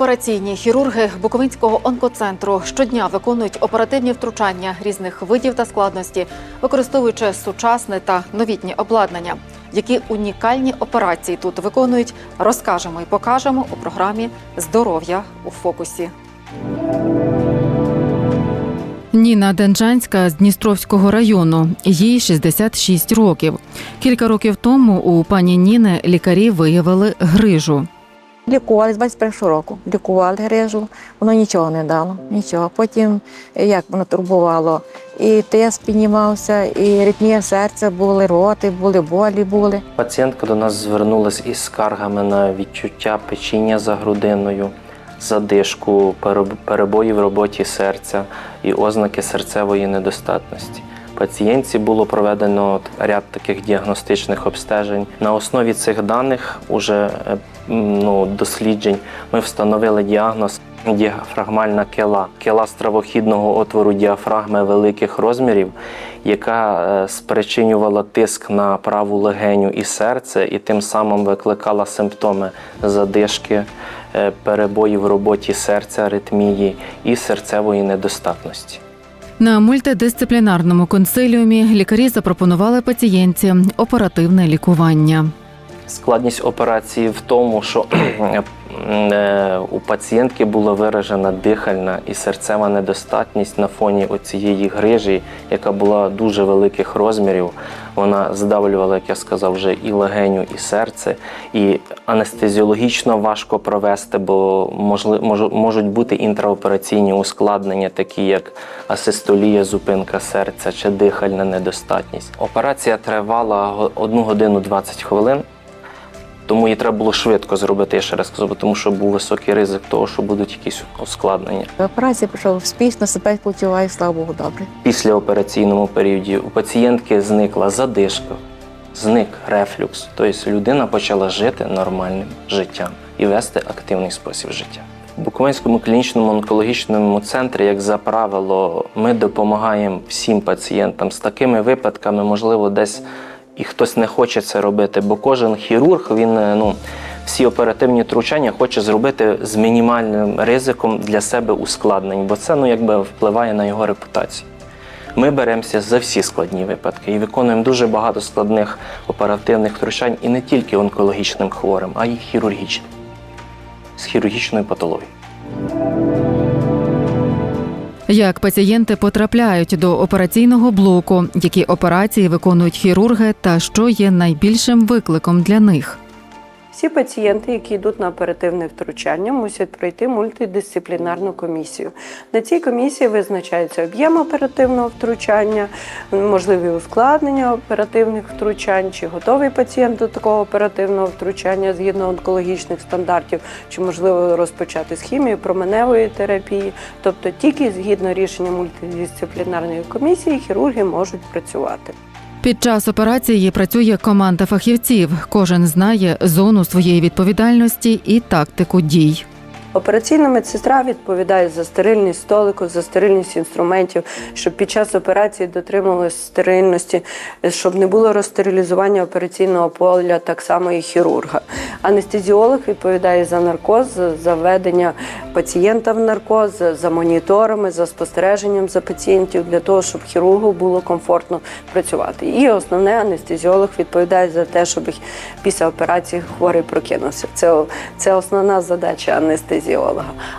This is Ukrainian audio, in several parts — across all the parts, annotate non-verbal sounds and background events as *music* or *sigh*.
Операційній хірурги Буковинського онкоцентру щодня виконують оперативні втручання різних видів та складності, використовуючи сучасне та новітнє обладнання. Які унікальні операції тут виконують, розкажемо і покажемо у програмі Здоров'я у фокусі. Ніна Денджанська з Дністровського району. Їй 66 років. Кілька років тому у пані Ніни лікарі виявили грижу. Лікували з 21 року. Лікували грижу, воно нічого не дало, нічого. Потім е, як воно турбувало, і тиск піднімався, і ритмія серця були, роти були, болі були. Пацієнтка до нас звернулася із скаргами на відчуття печіння за грудиною, задишку, перебої в роботі серця і ознаки серцевої недостатності. Пацієнтці було проведено ряд таких діагностичних обстежень. На основі цих даних уже е, ну, досліджень ми встановили діагноз діафрагмальна кела, кела стравохідного отвору діафрагми великих розмірів, яка е, спричинювала тиск на праву легеню і серце, і тим самим викликала симптоми задишки, е, перебоїв в роботі серця, аритмії і серцевої недостатності. На мультидисциплінарному консиліумі лікарі запропонували пацієнтці оперативне лікування. Складність операції в тому, що *clears throat* е, у пацієнтки була виражена дихальна і серцева недостатність на фоні оцієї грижі, яка була дуже великих розмірів. Вона здавлювала, як я сказав, вже і легеню, і серце. І анестезіологічно важко провести, бо можуть бути інтраопераційні ускладнення, такі як асистолія, зупинка серця чи дихальна недостатність. Операція тривала 1 годину 20 хвилин. Тому її треба було швидко зробити, я ще раз сказав, тому що був високий ризик того, що будуть якісь ускладнення. Операція пройшов успішно, себе почуваю, слава Богу, добре. Після операційному періоді у пацієнтки зникла задишка, зник рефлюкс. Тобто людина почала жити нормальним життям і вести активний спосіб життя. В Буковинському клінічному онкологічному центрі, як за правило, ми допомагаємо всім пацієнтам з такими випадками, можливо, десь і хтось не хоче це робити, бо кожен хірург він е, ну. Всі оперативні втручання хоче зробити з мінімальним ризиком для себе ускладнень, бо це ну якби впливає на його репутацію. Ми беремося за всі складні випадки і виконуємо дуже багато складних оперативних втручань і не тільки онкологічним хворим, а й хірургічним з хірургічною патологією. Як пацієнти потрапляють до операційного блоку, які операції виконують хірурги, та що є найбільшим викликом для них? Всі пацієнти, які йдуть на оперативне втручання, мусять пройти мультидисциплінарну комісію. На цій комісії визначається об'єм оперативного втручання, можливі ускладнення оперативних втручань, чи готовий пацієнт до такого оперативного втручання згідно онкологічних стандартів, чи можливо розпочати з хімії, променевої терапії. Тобто тільки згідно рішення мультидисциплінарної комісії хірурги можуть працювати. Під час операції працює команда фахівців. Кожен знає зону своєї відповідальності і тактику дій. Операційна медсестра відповідає за стерильність столику, за стерильність інструментів, щоб під час операції дотримувалися стерильності, щоб не було розстерилізування операційного поля, так само і хірурга. Анестезіолог відповідає за наркоз, за введення пацієнта в наркоз, за моніторами, за спостереженням за пацієнтів для того, щоб хірургу було комфортно працювати. І основне анестезіолог відповідає за те, щоб після операції хворий прокинувся. Це, це основна задача анестезіолога.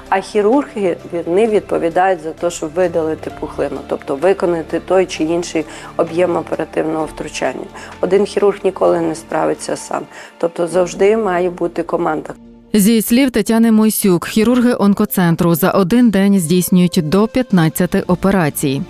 А хірурги вони відповідають за те, щоб видалити пухлину, тобто виконати той чи інший об'єм оперативного втручання. Один хірург ніколи не справиться сам. Тобто завжди має бути команда. Зі слів Тетяни Мойсюк, хірурги онкоцентру за один день здійснюють до 15 операцій.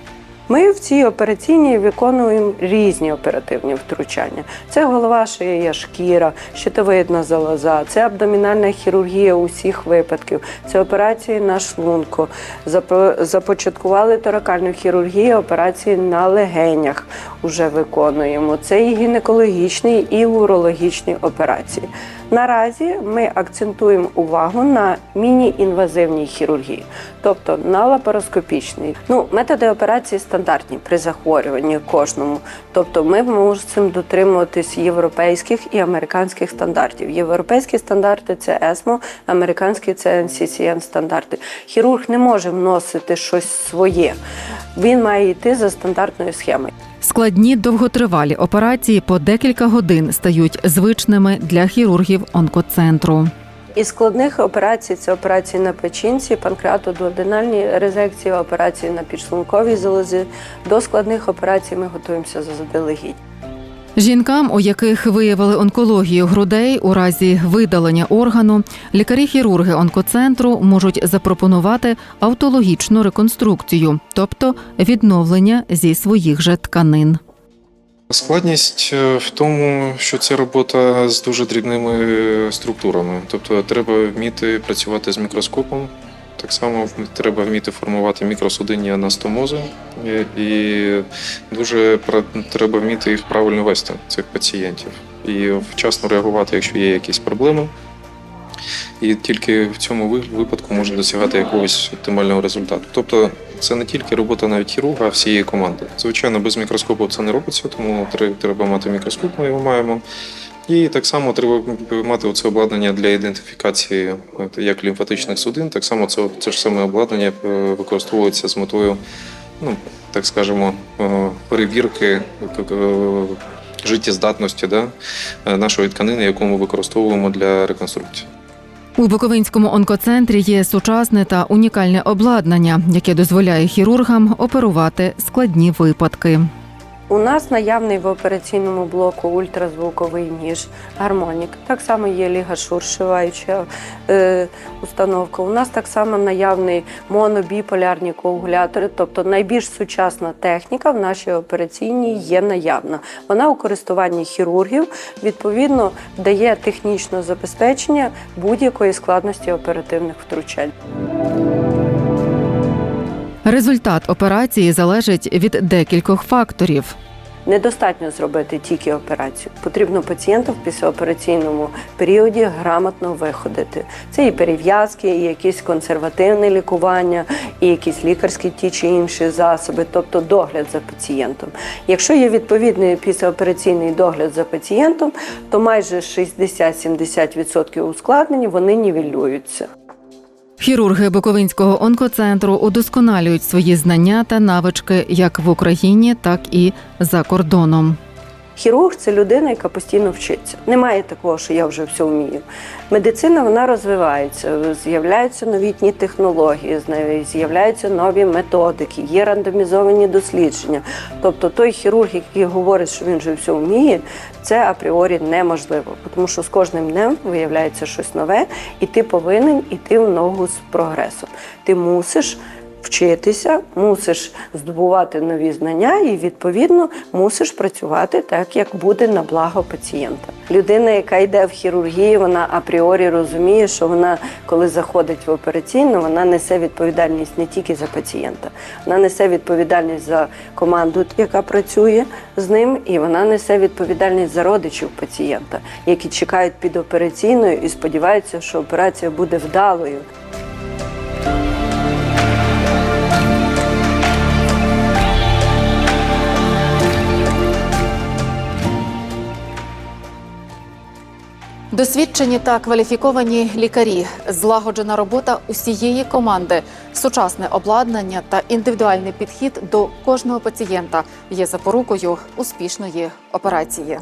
Ми в цій операційній виконуємо різні оперативні втручання. Це голова, шия, шкіра, щитовидна залоза, це абдомінальна хірургія усіх випадків, це операції на шлунку. Запо- Започаткували торакальну хірургію, операції на легенях вже виконуємо. Це і гінекологічні, і урологічні операції. Наразі ми акцентуємо увагу на міні-інвазивній хірургії, тобто на лапароскопічній. Ну, методи операції стандартні при захворюванні кожному. Тобто ми мусимо дотримуватись європейських і американських стандартів. Європейські стандарти це ЕСМО, американські це NCCN стандарти. Хірург не може вносити щось своє. Він має йти за стандартною схемою. Складні довготривалі операції по декілька годин стають звичними для хірургів онкоцентру. Із складних операцій це операції на печінці, панкреатодуоденальні резекції, операції на підшлунковій залозі. До складних операцій ми готуємося заздалегідь. Жінкам, у яких виявили онкологію грудей у разі видалення органу, лікарі-хірурги онкоцентру можуть запропонувати автологічну реконструкцію, тобто відновлення зі своїх же тканин. Складність е, в тому, що це робота з дуже дрібними структурами. Тобто треба вміти працювати з мікроскопом. Так само треба вміти формувати мікросудинні анастомози, е, і дуже треба вміти їх правильно вести, цих пацієнтів, і вчасно реагувати, якщо є якісь проблеми. І тільки в цьому випадку можна досягати якогось оптимального результату. Тобто це не тільки робота навіть хірурга, а всієї команди. Звичайно, без мікроскопу це не робиться, тому треба мати мікроскоп, ми його маємо. І так само треба мати оце обладнання для ідентифікації як лімфатичних судин. Так само це, це ж саме обладнання е, використовується з метою, ну так скажемо, е, перевірки е, життєздатності да, нашої тканини, яку ми використовуємо для реконструкції. У Буковинському онкоцентрі є сучасне та унікальне обладнання, яке дозволяє хірургам оперувати складні випадки. У нас наявний в операційному блоку ультразвуковий ніж, гармонік. Так само є ліга шуршиваюча е, установка. У нас так само наявний монобіполярні коагулятори, тобто найбільш сучасна техніка в нашій операційній є наявна. Вона у користуванні хірургів відповідно дає технічне забезпечення будь-якої складності оперативних втручань. Результат операції залежить від декількох факторів. Недостатньо зробити тільки операцію. Потрібно пацієнта в післяопераційному періоді грамотно виходити. Це і перев'язки, і якісь консервативне лікування, і якісь лікарські ті чи інші засоби, тобто догляд за пацієнтом. Якщо є відповідний післяопераційний догляд за пацієнтом, то майже 60-70% ускладнень вони нівелюються. Хірурги Буковинського онкоцентру удосконалюють свої знання та навички як в Україні, так і за кордоном. Хірург це людина, яка постійно вчиться. Немає такого, що я вже все вмію. Медицина вона розвивається, з'являються новітні технології, з'являються нові методики, є рандомізовані дослідження. Тобто той хірург, який говорить, що він вже все вміє, це апріорі неможливо, тому що з кожним днем виявляється щось нове, і ти повинен іти в ногу з прогресом. Ти мусиш вчитися, мусиш здобувати нові знання і відповідно мусиш працювати так, як буде на благо пацієнта. Людина, яка йде в хірургію, вона апріорі розуміє, що вона, коли заходить в операційну, вона несе відповідальність не тільки за пацієнта, вона несе відповідальність за команду, яка працює з ним, і вона несе відповідальність за родичів пацієнта, які чекають під операційною і сподіваються, що операція буде вдалою. Досвідчені та кваліфіковані лікарі, злагоджена робота усієї команди, сучасне обладнання та індивідуальний підхід до кожного пацієнта є запорукою успішної операції.